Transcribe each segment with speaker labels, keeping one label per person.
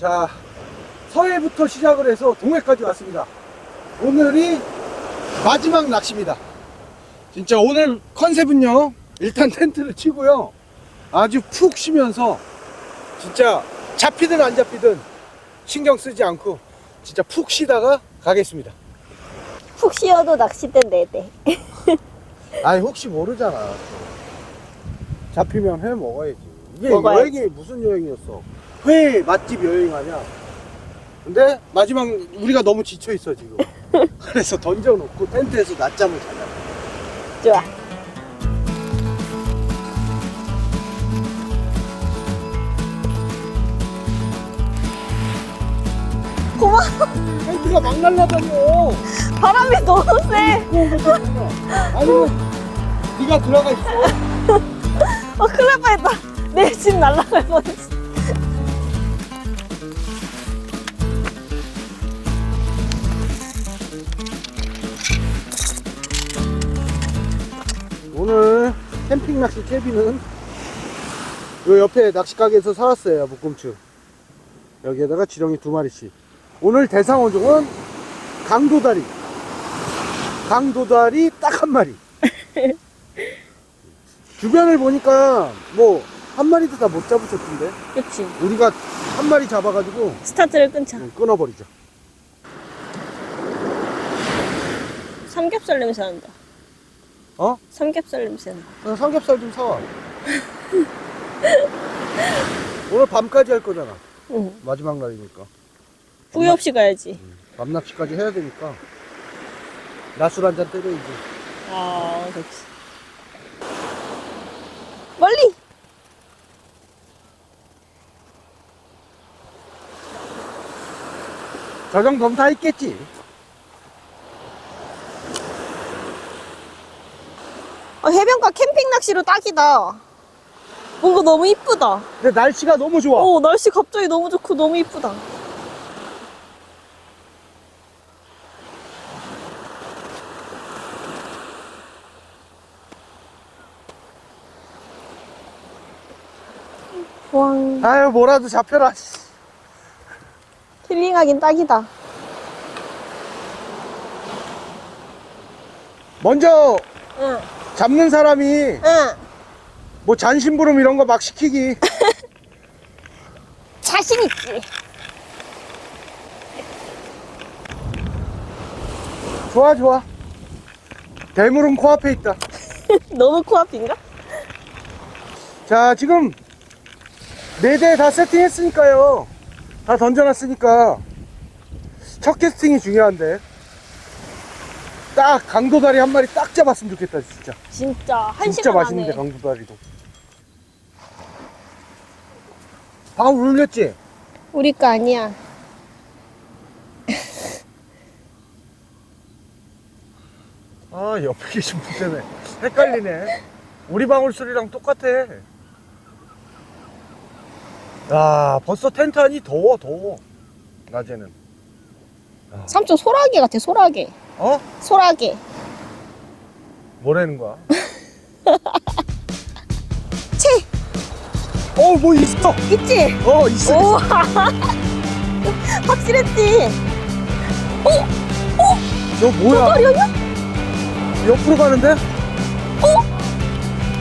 Speaker 1: 자, 서해부터 시작을 해서 동해까지 왔습니다. 오늘이 마지막 낚시입니다. 진짜 오늘 컨셉은요, 일단 텐트를 치고요, 아주 푹 쉬면서, 진짜 잡히든 안 잡히든 신경 쓰지 않고, 진짜 푹 쉬다가 가겠습니다.
Speaker 2: 푹 쉬어도 낚싯대 네 대.
Speaker 1: 아니, 혹시 모르잖아. 잡히면 회 먹어야지. 이게
Speaker 2: 먹어야지.
Speaker 1: 여행이 무슨 여행이었어? 회 맛집 여행 아니야? 근데 마지막 우리가 너무 지쳐 있어 지금. 그래서 던져놓고 텐트에서 낮잠을 자자.
Speaker 2: 좋아. 고마워.
Speaker 1: 텐트가 막 날라다녀.
Speaker 2: 바람이 너무 세.
Speaker 1: 것도 있나? 아니면 네가 들어가 있어.
Speaker 2: 어, 큰일 날 뻔했다. 내 집 날아갈 뻔했어.
Speaker 1: 캠핑 낚시 채비는 요 옆에 낚시 가게에서 사왔어요 묶음추 여기에다가 지렁이 두 마리씩 오늘 대상 어종은 강도다리 강도다리 딱 한 마리 주변을 보니까 뭐 한 마리도 다 못 잡으셨던데
Speaker 2: 그치.
Speaker 1: 우리가 한 마리 잡아가지고
Speaker 2: 스타트를 끊자.
Speaker 1: 끊어버리죠
Speaker 2: 삼겹살 냄새 난다.
Speaker 1: 어?
Speaker 2: 삼겹살 냄새 난다.
Speaker 1: 어, 삼겹살 좀 사와 오늘 밤까지 할 거잖아
Speaker 2: 응.
Speaker 1: 마지막 날이니까
Speaker 2: 후회 없이 가야지.
Speaker 1: 밤낚시까지 해야 되니까 낮술 한잔 때려야지
Speaker 2: 아, 그렇지. 멀리!
Speaker 1: 저 정도면 다 있겠지
Speaker 2: 어, 해변가 캠핑 낚시로 딱이다. 뭔가 너무 이쁘다.
Speaker 1: 근데 날씨가 너무 좋아
Speaker 2: 오, 날씨 갑자기 너무 좋고 너무 이쁘다. 왕
Speaker 1: 아유 뭐라도 잡혀라 씨.
Speaker 2: 힐링하긴 딱이다.
Speaker 1: 먼저
Speaker 2: 응,
Speaker 1: 잡는 사람이
Speaker 2: 응.
Speaker 1: 뭐 잔심부름 이런 거 막 시키기
Speaker 2: 자신 있지.
Speaker 1: 좋아 좋아 대물은 코앞에 있다
Speaker 2: 너무 코앞인가?
Speaker 1: 자 지금 네 대 다 세팅했으니까요 다 던져놨으니까 첫 캐스팅이 중요한데 딱 강도다리 한 마리 딱 잡았으면 좋겠다 진짜
Speaker 2: 진짜 한
Speaker 1: 진짜
Speaker 2: 시간
Speaker 1: 맛있는데
Speaker 2: 안에.
Speaker 1: 강도다리도 다 울렸지?
Speaker 2: 우리 거 아니야.
Speaker 1: 아 옆에 계신 분 때문에 헷갈리네 우리 방울 소리랑 똑같아 야 벌써 텐트 안이 더워 더워 낮에는
Speaker 2: 삼촌 소라게 같아, 소라게.
Speaker 1: 어?
Speaker 2: 소라게.
Speaker 1: 뭐라는 거야?
Speaker 2: 채!
Speaker 1: 어 뭐 있어
Speaker 2: 있지?
Speaker 1: 어 있어
Speaker 2: 오! 확실했지?
Speaker 1: 저 뭐야
Speaker 2: 도다리 아니야?
Speaker 1: 옆으로 가는데?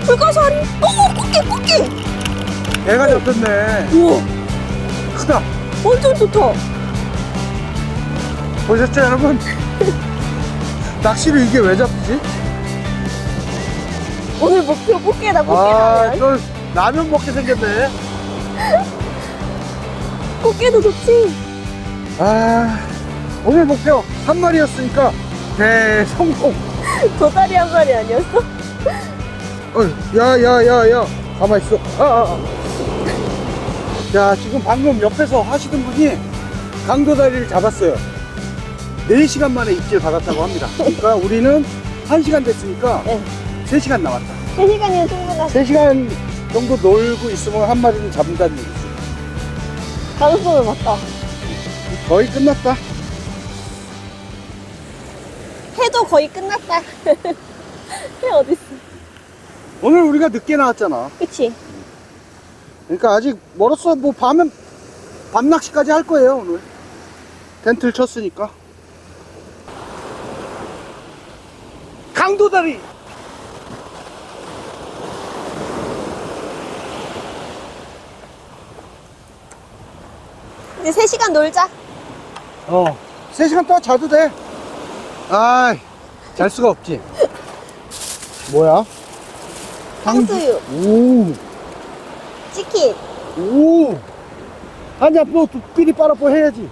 Speaker 2: 불가사리? 오! 꽃게, 꽃게!
Speaker 1: 애가 잡혔네
Speaker 2: 우와!
Speaker 1: 크다
Speaker 2: 완전 좋다.
Speaker 1: 보셨죠 여러분? 낚시를 이게 왜 잡히지?
Speaker 2: 오늘 목표 꽃게다,
Speaker 1: 아,
Speaker 2: 꽃게다.
Speaker 1: 저 라면 먹게 생겼네.
Speaker 2: 꽃게도 좋지?
Speaker 1: 아, 오늘 목표 한 마리였으니까 대성공.
Speaker 2: 도다리 한 마리 아니었어?
Speaker 1: 어, 야, 야, 야, 야, 가만 있어. 아, 아, 아. 야, 지금 방금 옆에서 하시던 분이 강도다리를 잡았어요. 4시간 만에 입질 받았다고 합니다. 그러니까 우리는 1시간 됐으니까
Speaker 2: 네.
Speaker 1: 3시간 남았다.
Speaker 2: 3시간이면 충분하다.
Speaker 1: 3시간 정도 놀고 있으면 한 마리는 잡는다는 얘기지.
Speaker 2: 가능성을 봤다.
Speaker 1: 거의 끝났다.
Speaker 2: 해도 거의 끝났다. 해 어딨어?
Speaker 1: 오늘 우리가 늦게 나왔잖아.
Speaker 2: 그치?
Speaker 1: 그러니까 아직 멀었어. 뭐 밤은 밤낚시까지 할 거예요, 오늘. 텐트를 쳤으니까. 강도다리!
Speaker 2: 이제 3시간 놀자.
Speaker 1: 어. 3시간 동안 자도 돼. 아이, 잘 수가 없지. 뭐야?
Speaker 2: 탕수육.
Speaker 1: 오,
Speaker 2: 치킨.
Speaker 1: 오. 아니야, 뭐, 삐리 빨아보 해야지.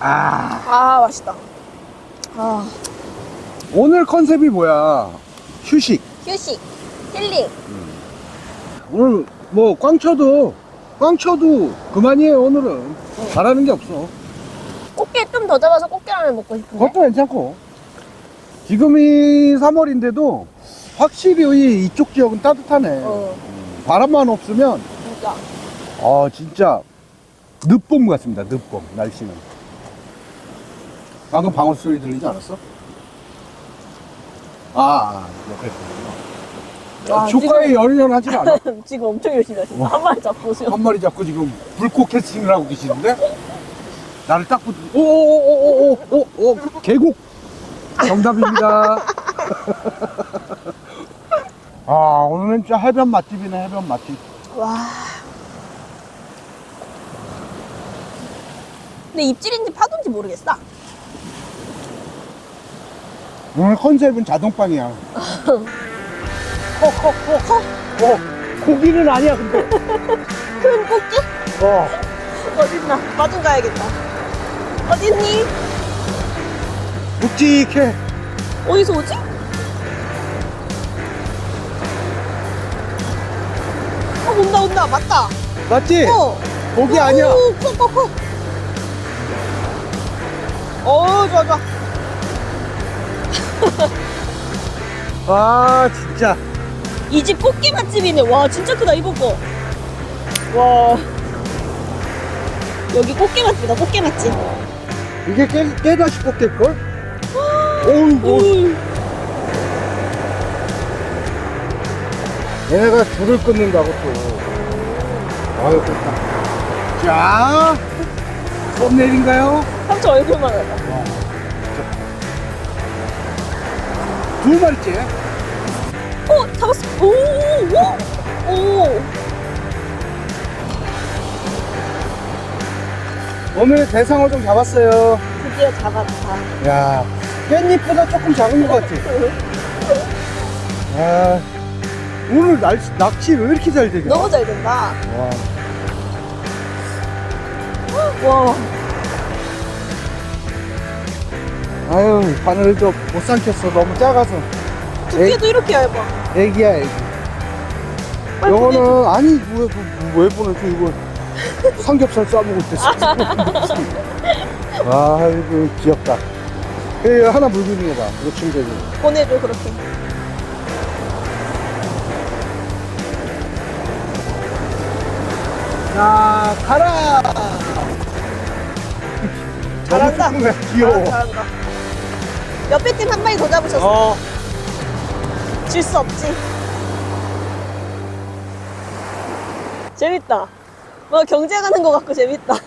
Speaker 1: 아.
Speaker 2: 아, 맛있다. 아,
Speaker 1: 오늘 컨셉이 뭐야? 휴식.
Speaker 2: 휴식. 힐링.
Speaker 1: 오늘 뭐 꽝 쳐도 꽝 쳐도 그만이에요 오늘은 바라는 게 없어
Speaker 2: 꽃게 좀 더 잡아서 꽃게라면 먹고 싶은데.
Speaker 1: 그것도 괜찮고 지금이 3월인데도 확실히 이쪽 지역은 따뜻하네
Speaker 2: 어,
Speaker 1: 바람만 없으면
Speaker 2: 진짜.
Speaker 1: 아 진짜 늦봄 같습니다 늦봄 날씨는 방금 방울 소리 들리지 않았어? 아, 아 옆에
Speaker 2: 와,
Speaker 1: 조카에 열연하지 않아
Speaker 2: 지금 엄청 열심히 하시네. 한 마리 잡고 오세요.
Speaker 1: 한 마리 잡고 지금 불꽃 캐스팅을 하고 계시는데 나를 딱 붙. 오오오오오오 계곡 정답입니다. 아 오늘은 진짜 해변 맛집이네 해변 맛집.
Speaker 2: 와. 근데 입질인지 파도인지 모르겠어.
Speaker 1: 오늘 컨셉은 자동빵이야.
Speaker 2: 허허허허.
Speaker 1: 어 고기는 아니야 근데.
Speaker 2: 큰 꽃게?
Speaker 1: 어
Speaker 2: 어딨나? 마중 가야겠다. 어딨니?
Speaker 1: 묵직해.
Speaker 2: 어디서 오지? 어, 온다, 온다. 맞다.
Speaker 1: 맞지?
Speaker 2: 어.
Speaker 1: 고기 아니야.
Speaker 2: 오, 커, 커, 커. 어, 좋아, 좋아.
Speaker 1: 아 진짜.
Speaker 2: 이 집 꽃게 맛집이네. 와, 진짜 크다, 이번 거. 와. 여기 꽃게 맛집이다, 꽃게 맛집.
Speaker 1: 이게 깨, 깨다 싶었겠 걸? 어우
Speaker 2: 오,
Speaker 1: 얘네가 줄을 끊는다고 또. 아유, 좋다. 자, 썸네일인가요?
Speaker 2: 삼촌 얼굴만 하다.
Speaker 1: 두 마리째.
Speaker 2: 어, 잡았어. 오, 오, 오.
Speaker 1: 오늘 대상어 좀 잡았어요.
Speaker 2: 드디어 잡았다.
Speaker 1: 야, 깻잎보다 조금 작은 것 같아. 아, 오늘 날, 낚시 왜 이렇게 잘 되냐?
Speaker 2: 너무 잘 된다.
Speaker 1: 와.
Speaker 2: 와.
Speaker 1: 아유, 바늘도 못 삼켰어. 너무 작아서.
Speaker 2: 두께도 이렇게 얇아.
Speaker 1: 애기야, 애기.
Speaker 2: 빨리.
Speaker 1: 요거는, 아니, 왜, 왜, 왜 보내줘, 이거. 삼겹살 싸먹을 때. 아이고, 귀엽다. 예, 하나 봐. 이거 치면 되지.
Speaker 2: 보내줘, 그렇게.
Speaker 1: 자, 가라!
Speaker 2: 잘한다.
Speaker 1: 너무 조그매, 귀여워.
Speaker 2: 잘한다, 잘한다. 옆에 팀 한 마리 더 잡으셨어.
Speaker 1: 어,
Speaker 2: 질 수 없지. 재밌다. 뭐 경쟁하는 것 같고 재밌다.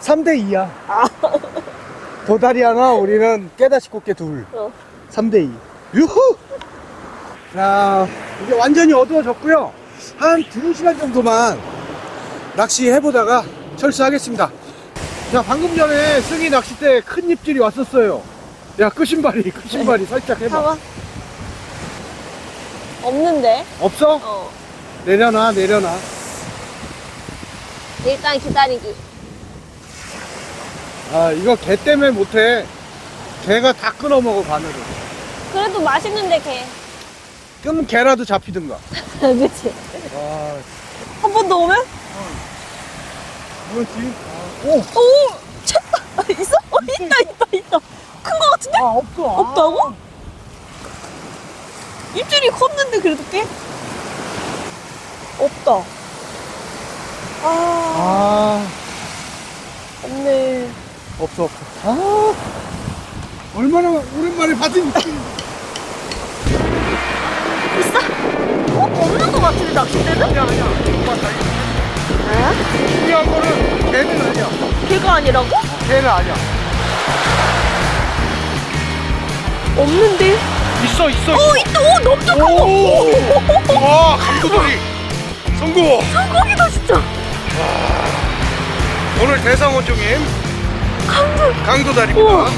Speaker 1: 3대 2야.
Speaker 2: 아.
Speaker 1: 도다리 하나, 우리는 깨다시 꽃게 둘.
Speaker 2: 어.
Speaker 1: 3대 2. 유후! 자, 이제 완전히 어두워졌고요. 한 2시간 정도만 낚시해보다가 철수하겠습니다. 자, 방금 전에 승희 낚싯대에 큰 입질이 왔었어요. 야, 끝신발이, 끝신발이 살짝 해봐.
Speaker 2: 봐봐. 없는데?
Speaker 1: 없어?
Speaker 2: 어.
Speaker 1: 내려놔, 내려놔.
Speaker 2: 일단 기다리기.
Speaker 1: 아, 이거 개 때문에 못해. 개가 다 끊어먹어, 바늘을.
Speaker 2: 그래도 맛있는데 걔.
Speaker 1: 그럼 개라도 잡히든가.
Speaker 2: 그치?
Speaker 1: 와,
Speaker 2: 한 번 더 오면?
Speaker 1: 뭐지? 오!
Speaker 2: 오! 챘다! 있어? 어, 있다, 있다, 있다. 큰 거 같은데?
Speaker 1: 아, 없어. 아.
Speaker 2: 없다고? 입질이 컸는데 그래도 꽤? 없다. 아,
Speaker 1: 아,
Speaker 2: 없네.
Speaker 1: 없어, 없어. 아, 얼마나 오랜만에 받은.
Speaker 2: 있어? 어? 없는 것 같은데 낚싯대는?
Speaker 1: 아니야 아니야 중요한 거는 걔는 아니야.
Speaker 2: 걔가 아니라고?
Speaker 1: 걔는 아니야.
Speaker 2: 없는데?
Speaker 1: 있어 있어
Speaker 2: 어 있다. 오 너무 작아
Speaker 1: 오와 강도다리 성공!
Speaker 2: 성공이다 진짜.
Speaker 1: 오늘 대상원 중인
Speaker 2: 강도
Speaker 1: 강도다리입니다.
Speaker 2: 우와.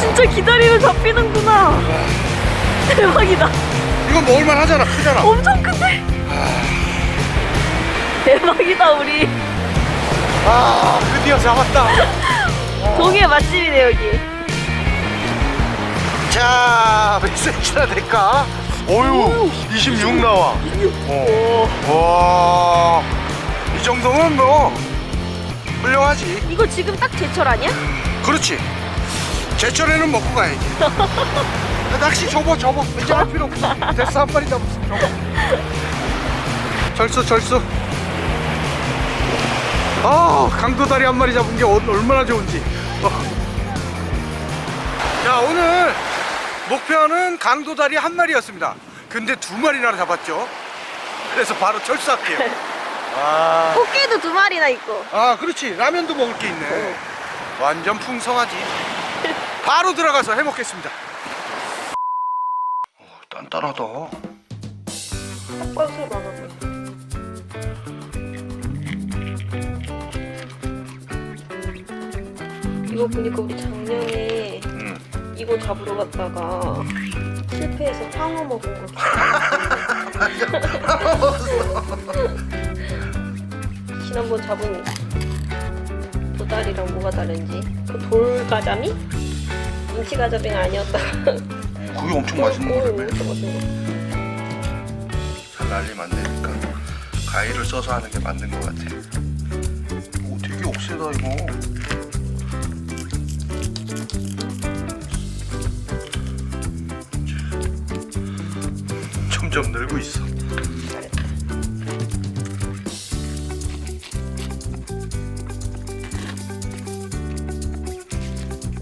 Speaker 2: 진짜 기다리면 잡히는구나. 대박이다.
Speaker 1: 이건 먹을만 하잖아 크잖아.
Speaker 2: 엄청 큰데 대박이다 우리
Speaker 1: 아 드디어 잡았다
Speaker 2: 동해 맛집이네 여기
Speaker 1: 자, 몇 cm나 될까? 어유, 26 나와. 어. 와, 이 정도면 뭐 훌륭하지.
Speaker 2: 이거 지금 딱 제철 아니야?
Speaker 1: 그렇지. 제철에는 먹고 가야지. 야, 낚시 접어, 접어. 이제 할 필요 없어. 됐어, 한 마리 잡았어. 접어. 절수, 절수. 아, 강도다리 한 마리 잡은 게 어- 얼마나 좋은지. 어. 자, 오늘 목표는 강도다리 한 마리였습니다. 근데 두 마리나 잡았죠. 그래서 바로 철수할게요. 아,
Speaker 2: 꽃게도 두 마리나 있고
Speaker 1: 아, 그렇지. 라면도 먹을 게 있네. 완전 풍성하지. 바로 들어가서 해 먹겠습니다. 어, 단단하다.
Speaker 2: 닭발소 많 이거 보니까 우리 작년에
Speaker 1: 응.
Speaker 2: 이거 잡으러 갔다가 실패해서 상어 먹은 거 지난번 잡은 도다리랑 뭐가 다른지 그 돌가자미? 임치가자미가 아니었다가
Speaker 1: 그게 엄청 맛있는
Speaker 2: 오,
Speaker 1: 거라며. 잘 날리면 안 되니까 가위를 써서 하는 게 맞는 것 같아. 오, 되게 억세다 이거. 점점 늘고 있어.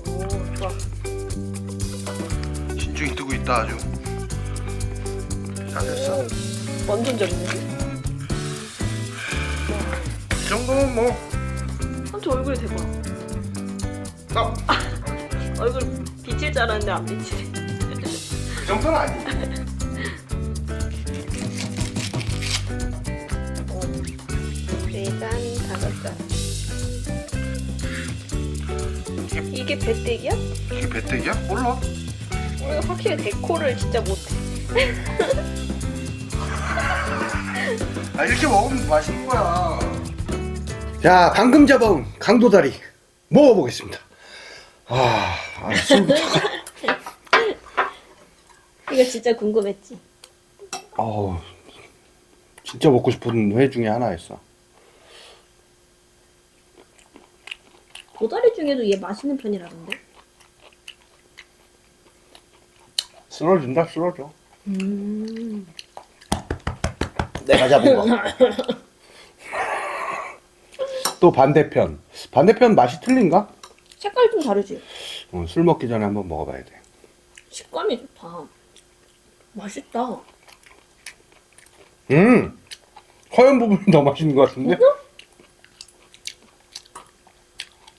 Speaker 2: 오 좋아
Speaker 1: 신중히 뜨고 있다 아주. 잘 됐어.
Speaker 2: 오, 완전 잘 있네
Speaker 1: 이 정도면 뭐.
Speaker 2: 삼촌 얼굴이 대박
Speaker 1: 딱.
Speaker 2: 얼굴 비칠 줄 알았는데 안 비치네
Speaker 1: 그 정도는 아니야.
Speaker 2: 이게 배때기야?
Speaker 1: 이게 배때기야? 몰라.
Speaker 2: 우리가 확실히 데코를 진짜 못해
Speaker 1: 아 이렇게 먹으면 맛있는 거야. 자 방금 잡아온 강도다리 먹어보겠습니다. 아, 아 술부터.
Speaker 2: 이거 진짜 궁금했지
Speaker 1: 어우, 진짜 먹고 싶은 회 중에 하나였어.
Speaker 2: 도다리 중에도 얘 맛있는 편이라던데
Speaker 1: 쓰러진다, 쓰러져.
Speaker 2: 음
Speaker 1: 내가 잡은 거. 또 반대편. 반대편 맛이 틀린가?
Speaker 2: 색깔이 좀 다르지?
Speaker 1: 어, 술 먹기 전에 한번 먹어봐야 돼.
Speaker 2: 식감이 좋다 맛있다
Speaker 1: 음, 허연 부분이 더 맛있는 것 같은데?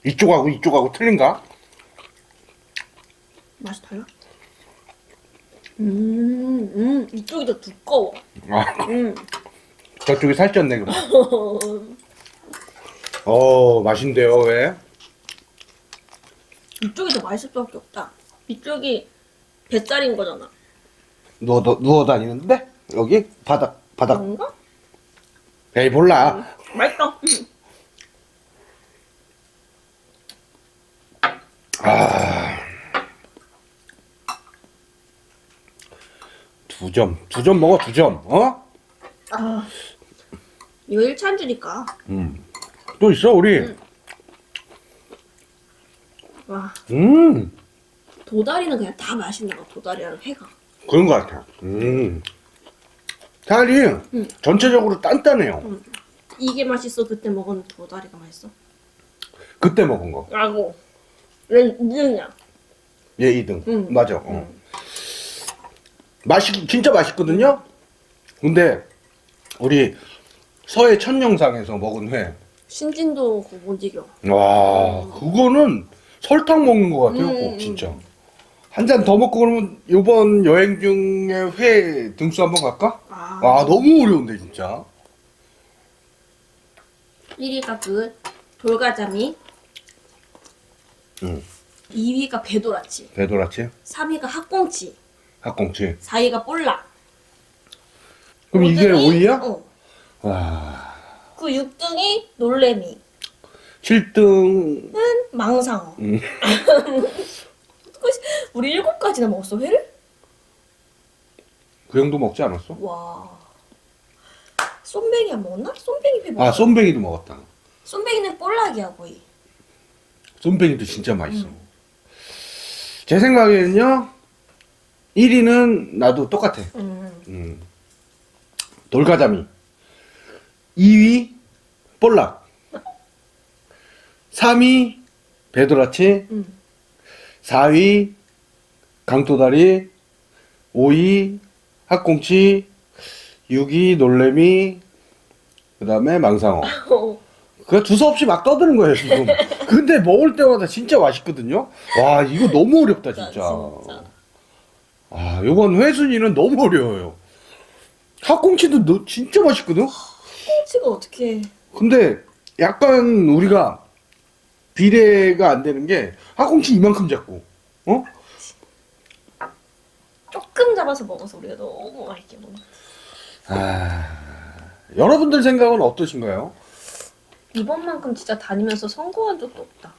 Speaker 1: 이쪽하고 이쪽하고 틀린가?
Speaker 2: 맛이 달라? 음, 음 이쪽이 더 두꺼워
Speaker 1: 아,
Speaker 2: 음
Speaker 1: 저쪽이 살쪘네 그럼. 어, 맛있는데요, 왜?
Speaker 2: 이쪽이 더 맛있을 수밖에 없다 이쪽이 뱃살인 거잖아
Speaker 1: 누워 누워 다니는데 여기 바닥 바닥.
Speaker 2: 그런가?
Speaker 1: 에이 몰라.
Speaker 2: 맛있다
Speaker 1: 점, 두 점 먹어, 두 점, 어?
Speaker 2: 아 이거 1차 안 주니까
Speaker 1: 음. 또 있어, 우리.
Speaker 2: 와
Speaker 1: 음,
Speaker 2: 도다리는 그냥 다 맛있나 봐 도다리랑 회가
Speaker 1: 그런 것 같아. 음. 살이
Speaker 2: 음.
Speaker 1: 전체적으로 단단해요.
Speaker 2: 이게 맛있어 그때 먹은 도다리가 맛있어?
Speaker 1: 그때 먹은 거.
Speaker 2: 라고 왜 2등이야
Speaker 1: 얘 2등.
Speaker 2: 음.
Speaker 1: 맞아. 어. 맛이 진짜 맛있거든요. 근데 우리 서해 첫 영상에서 먹은 회.
Speaker 2: 신진도 그거 못 이겨.
Speaker 1: 와, 그거는 설탕 먹는 것 같아요,
Speaker 2: 음,
Speaker 1: 꼭 진짜. 한 잔 더 먹고 그러면 이번 여행 중에 회 등수 한번 갈까?
Speaker 2: 아,
Speaker 1: 아, 너무 어려운데 진짜.
Speaker 2: 1위가 그 돌가자미.
Speaker 1: 응.
Speaker 2: 2위가 배도라치.
Speaker 1: 배도라치,
Speaker 2: 3위가 학꽁치.
Speaker 1: 학꽁치.
Speaker 2: 4위가 볼락.
Speaker 1: 그럼 이게
Speaker 2: 5등이
Speaker 1: 5위야?
Speaker 2: 어.
Speaker 1: 와,
Speaker 2: 그 6등이 놀래미.
Speaker 1: 7등.
Speaker 2: 망상어.
Speaker 1: 음.
Speaker 2: 우리 일곱 가지나 먹었어 회를?
Speaker 1: 그 정도 먹지 않았어?
Speaker 2: 와. 쏨뱅이 안 먹었나? 쏨뱅이 회 먹었어.
Speaker 1: 아, 쏨뱅이도 먹었다.
Speaker 2: 쏨뱅이는 볼락이야 거의.
Speaker 1: 쏨뱅이도 진짜 맛있어. 제 생각에는요, 1위는 나도 똑같아.
Speaker 2: 음.
Speaker 1: 음. 돌가자미. 2위 볼락. 3위 배도라치.
Speaker 2: 음.
Speaker 1: 4위 강토다리. 5위 학꽁치. 6위 놀래미. 그 다음에 망상어.
Speaker 2: 어.
Speaker 1: 그냥 두서없이 막 떠드는 거예요, 지금. 근데 먹을 때마다 진짜 맛있거든요? 와, 이거 너무 어렵다, 진짜.
Speaker 2: 진짜.
Speaker 1: 아, 요번 회순위는 너무 어려워요. 학꽁치도 너, 진짜 맛있거든?
Speaker 2: 꽁치가 어떻게?
Speaker 1: 근데 약간 우리가 비례가 안 되는 게 학꽁치 이만큼 잡고, 어?
Speaker 2: 조금 잡아서 먹어서 우리가 너무 맛있게 먹어.
Speaker 1: 아, 여러분들 생각은 어떠신가요?
Speaker 2: 이번만큼 진짜 다니면서 성공한 적도 없다.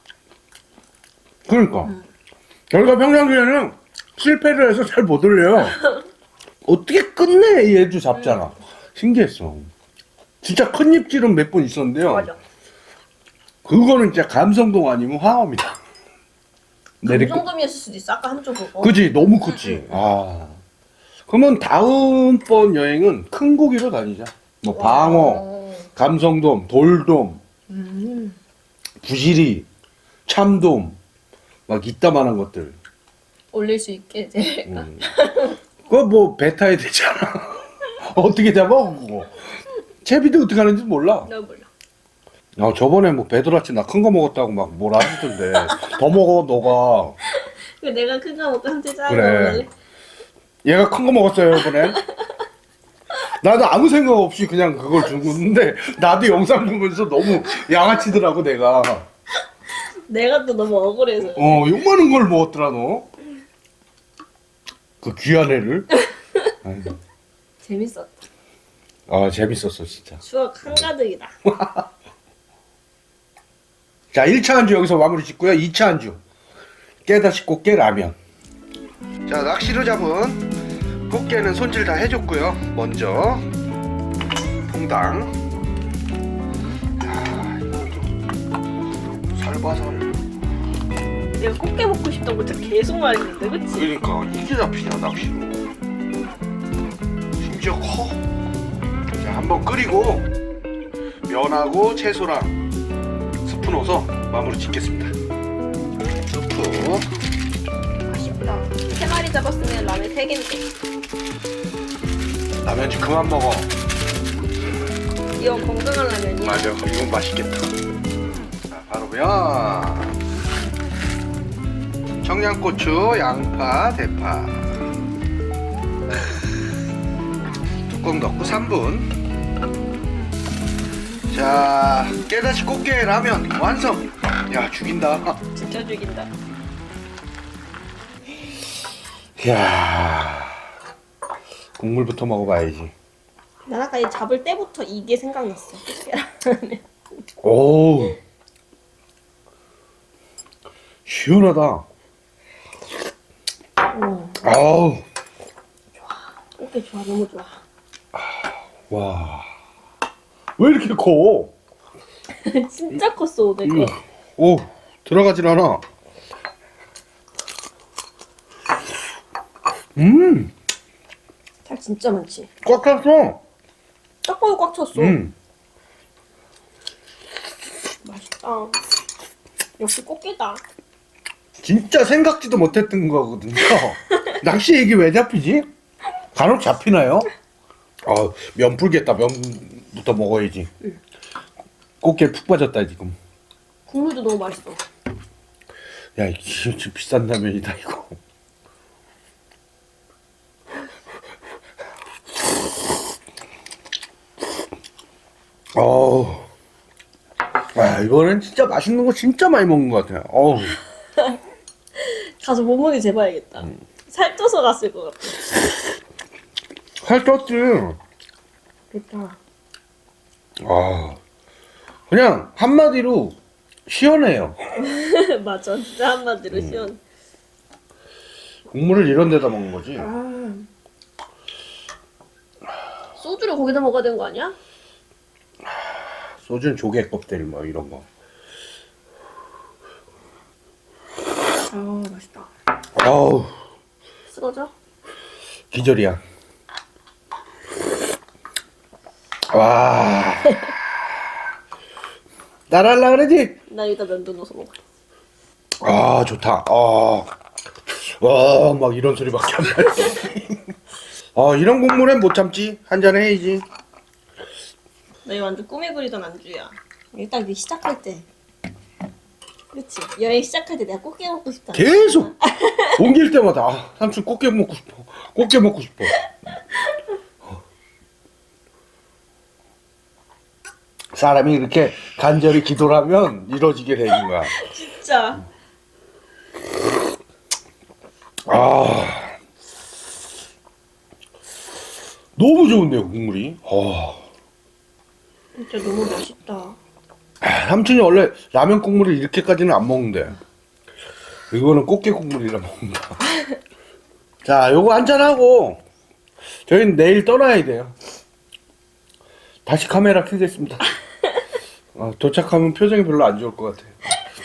Speaker 1: 그러니까.
Speaker 2: 음.
Speaker 1: 결과 평상시에는 실패를 해서 잘 못 올려요. 어떻게 끝내 이 애도 잡잖아. 신기했어. 진짜 큰 입질은 몇 번 있었는데요.
Speaker 2: 맞아.
Speaker 1: 그거는 진짜 감성동 아니면. 내리
Speaker 2: 그 정도였을 수도 있어. 아까 한쪽 그거.
Speaker 1: 그지 너무 컸지. 아. 그러면 다음번 여행은 큰 고기로 다니자. 뭐 방어,
Speaker 2: 와.
Speaker 1: 감성돔, 돌돔,
Speaker 2: 음.
Speaker 1: 부시리, 참돔, 막 이따만한 것들.
Speaker 2: 올릴 수 있게 이제.
Speaker 1: 음. 그거 뭐 배 타야 되잖아. 어떻게 잡아 그거. 채비도 어떻게 하는지 몰라.
Speaker 2: 나 몰라.
Speaker 1: 야, 저번에 뭐 배도라치 나 큰 거 먹었다고 막 뭐라 하시던데. 더 먹어 너가.
Speaker 2: 그 내가 큰 거 먹고 한테 작은
Speaker 1: 그래.
Speaker 2: 먹을래?
Speaker 1: 얘가 큰 거 먹었어요 이번에. 나도 아무 생각 없이 그냥 그걸 주는데 나도 영상 보면서 너무 양아치더라고 내가.
Speaker 2: 내가 또 너무 억울해서.
Speaker 1: 어 요만한 걸 먹었더라 너. 그 귀한 애를.
Speaker 2: 재밌었다.
Speaker 1: 아 재밌었어 진짜.
Speaker 2: 추억 한가득이다.
Speaker 1: 자 1차 안주 여기서 마무리 짓고요 2차 안주 깨다시 꽃게 라면 자 낚시로 잡은 꽃게는 손질 다 해줬고요 먼저 통당 야 이거 좀 살바살
Speaker 2: 내가 꽃게 먹고 싶다고 진짜 계속 말했는데, 그치?
Speaker 1: 그러니까 이게 잡히냐 낚시로 심지어 커 자 한번 끓이고 면하고 채소랑 스프 넣어서 마무리 짓겠습니다 스프
Speaker 2: 아쉽다. 세 마리 잡았으면 라면 세 개인데.
Speaker 1: 라면 좀 그만 먹어
Speaker 2: 이건 건강한 라면이야.
Speaker 1: 맞아 이건 맛있겠다 자 바로 면 청양고추 양파 대파. 뚜껑 넣고 3분. 자 깨다시 꽃게 라면 완성. 야 죽인다.
Speaker 2: 진짜 죽인다.
Speaker 1: 이야 국물부터 먹어봐야지.
Speaker 2: 난 아까 이 잡을 때부터 이게 생각났어.
Speaker 1: 오 시원하다.
Speaker 2: 오,
Speaker 1: 아우
Speaker 2: 꽃게 좋아, 너무 좋아.
Speaker 1: 와. 왜 이렇게 커?
Speaker 2: 진짜 컸어, 오늘
Speaker 1: 음.
Speaker 2: 거.
Speaker 1: 오, 들어가질 않아. 음,
Speaker 2: 살 진짜 많지.
Speaker 1: 꽉 찼어.
Speaker 2: 딱 봐도 꽉 찼어.
Speaker 1: 음,
Speaker 2: 맛있다. 역시 꽃게다.
Speaker 1: 진짜 생각지도 못했던 거거든요. 낚시 얘기 왜 잡히지? 간혹 잡히나요? 아, 면 불겠다. 면부터 먹어야지. 꽃게 푹 빠졌다 지금.
Speaker 2: 국물도 너무 맛있어.
Speaker 1: 야, 이게 진짜 비싼 라면이다 이거. 어우. 아, 이번엔 진짜 맛있는 거 진짜 많이 먹는 것 같아요. 어우.
Speaker 2: 가서 몸무게 재봐야겠다. 살 쪄서 갔을 것 같아.
Speaker 1: 살 쪘지.
Speaker 2: 됐다.
Speaker 1: 아. 그냥 한마디로 시원해요.
Speaker 2: 맞아. 진짜 한마디로 시원.
Speaker 1: 국물을 이런 데다 먹는 거지.
Speaker 2: 아. 소주를 거기다 먹어야 되는 거 아니야?
Speaker 1: 소주는 조개 껍질 뭐 이런 거.
Speaker 2: 아 맛있다.
Speaker 1: 아우.
Speaker 2: 쓰러져?
Speaker 1: 기절이야. 와. 나랄라 그러지?
Speaker 2: 나 여기다 면도 넣어서 먹어.
Speaker 1: 아, 좋다. 아. 와, 막 이런 소리밖에 안 나지. 아, 이런 국물엔 못 참지. 한 잔 해야지.
Speaker 2: 나 이거 완전 꿈에 그리던 안주야. 일단 네 시작할 때. 그치? 여행 시작할 때 내가 꽃게 먹고 싶다.
Speaker 1: 계속 옮길 때마다 아, 삼촌 꽃게 먹고 싶어. 꽃게 먹고 싶어. 사람이 이렇게 간절히 기도를 하면 이루어지게 되는 거야.
Speaker 2: 진짜.
Speaker 1: 아. 너무 좋은데요, 국물이. 아.
Speaker 2: 진짜 너무 맛있다.
Speaker 1: 아, 삼촌이 원래 라면 국물을 이렇게까지는 안 먹는데. 이거는 꽃게 국물이라 먹는다. 자, 요거 한잔 하고 저희는 내일 떠나야 돼요. 다시 카메라 켜겠습니다. 아, 도착하면 표정이 별로 안 좋을 것 같아요.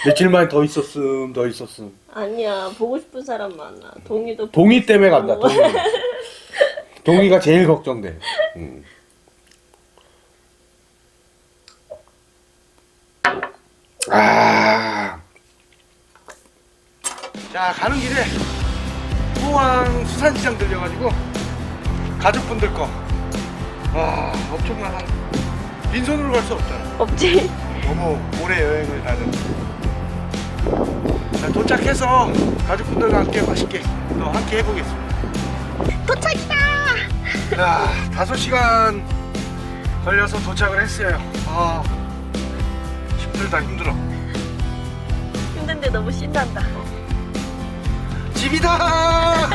Speaker 1: 며칠 만에 더 있었음, 더 있었음.
Speaker 2: 아니야 보고 싶은 사람 많아. 동이도
Speaker 1: 동이 때문에 간다. 동이. 동이가 제일 걱정돼. 음. 아. 자 가는 길에 포항 수산시장 들려가지고 가족분들 거. 와 엄청나다. 빈손으로 갈 수 없잖아.
Speaker 2: 없지.
Speaker 1: 너무 오래 여행을 가는. 자 도착해서 가족분들과 함께 맛있게 또 함께 해보겠습니다.
Speaker 2: 도착이다.
Speaker 1: 야, 다섯 시간 걸려서 도착을 했어요. 아, 힘들다, 힘들어.
Speaker 2: 힘든데 너무 신난다.
Speaker 1: 집이다!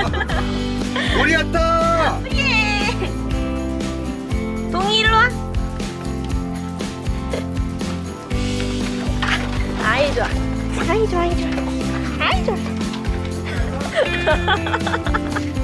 Speaker 1: 우리 왔다!
Speaker 2: 예. 동이 일로 와. 아이 좋아. 아이 좋아, 아이 좋아. 아이 좋아.